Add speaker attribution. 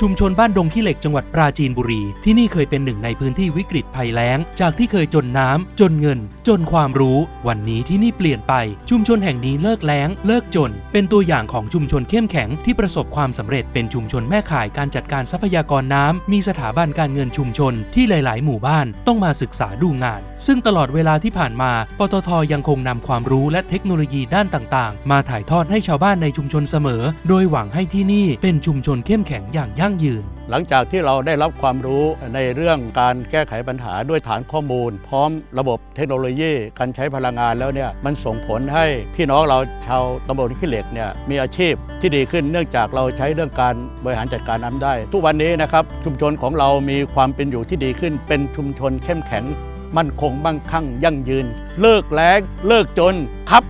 Speaker 1: ชุมชนบ้านดงขี้เหล็กจังหวัดปราจีนบุรี ที่นี่เคยเป็นหนึ่งในพื้นที่วิกฤตภัยแล้ง จากที่เคยจนน้ำจนเงิน จนความรู้ วันนี้ที่นี่เปลี่ยนไป ชุมชนแห่งนี้เลิกแล้ง เลิกจน เป็นตัวอย่างของชุมชนเข้มแข็งที่ประสบความสำเร็จเป็นชุมชนแม่ข่ายการจัดการทรัพยากรน้ำมีสถาบันการเงินชุมชนที่หลาย ๆ หมู่บ้านต้องมาศึกษาดูงาน ซึ่งตลอดเวลาที่ผ่านมา ปตทยังคงนำความรู้และเทคโนโลยีด้านต่าง ๆ มาถ่ายทอดให้ชาวบ้านในชุมชนเสมอ โดยหวังให้ที่นี่เป็นชุมชนเข้มแข็งอย่างยั่งยืน
Speaker 2: หลังจากที่เราได้รับความรู้ในเรื่องการแก้ไขปัญหาด้วยฐานข้อมูล พร้อมระบบเทคโนโลยีการใช้พลังงานแล้วเนี่ยมันส่งผลให้พี่น้องเราชาวตำบลขี้เหล็กเนี่ยมีอาชีพที่ดีขึ้นเนื่องจากเราใช้เรื่องการบริหารจัดการน้ำได้ ทุกวันนี้นะครับชุมชนของเรามีความเป็นอยู่ที่ดีขึ้น เป็นชุมชนเข้มแข็ง มั่นคงมั่งคั่งยั่งยืน เลิกแล้งเลิกจนครับ